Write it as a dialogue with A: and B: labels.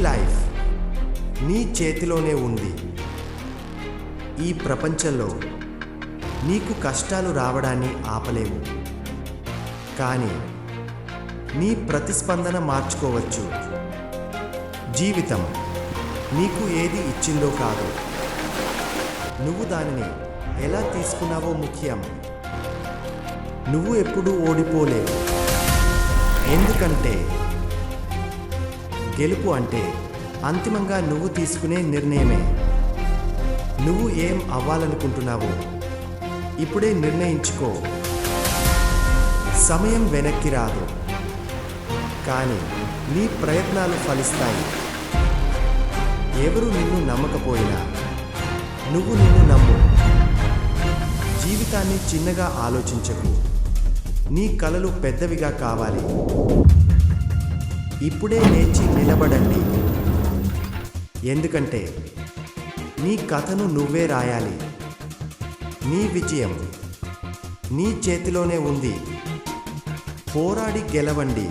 A: Life నీ చేతిలోనే ఉంది. ఈ ప్రపంచంలో నీకు కష్టాలు రావడాన్ని ఆపలేవు. కానీ నీ ప్రతిస్పందన మార్చుకోవచ్చు. జీవితం నీకు ఏది ఇచ్చిందో కాదు. నువ్వు దానిని ఎలా తీసుకున్నావో ముఖ్యం. నువ్వు ఎప్పుడూ ఓడిపోలేవు. ఎందుకంటే గెలుపు అంటే అంతిమంగా నువ్వు తీసుకునే నిర్ణయమే. నువ్వు ఏం అవ్వాలనుకుంటున్నావు ఇప్పుడే నిర్ణయించుకో. సమయం వెనక్కి రాదు. కానీ నీ ప్రయత్నాలు ఫలిస్తాయి. ఎవరు నిన్ను నమ్మకపోయినా నువ్వు నిన్ను నమ్ము. జీవితాన్ని చిన్నగా ఆలోచించకు. నీ కలలు పెద్దవిగా కావాలి. ఇప్పుడే లేచి నిలబడండి. ఎందుకంటే నీ కథను నువ్వే రాయాలి. నీ విజయం నీ చేతిలోనే ఉంది. పోరాడి గెలవండి.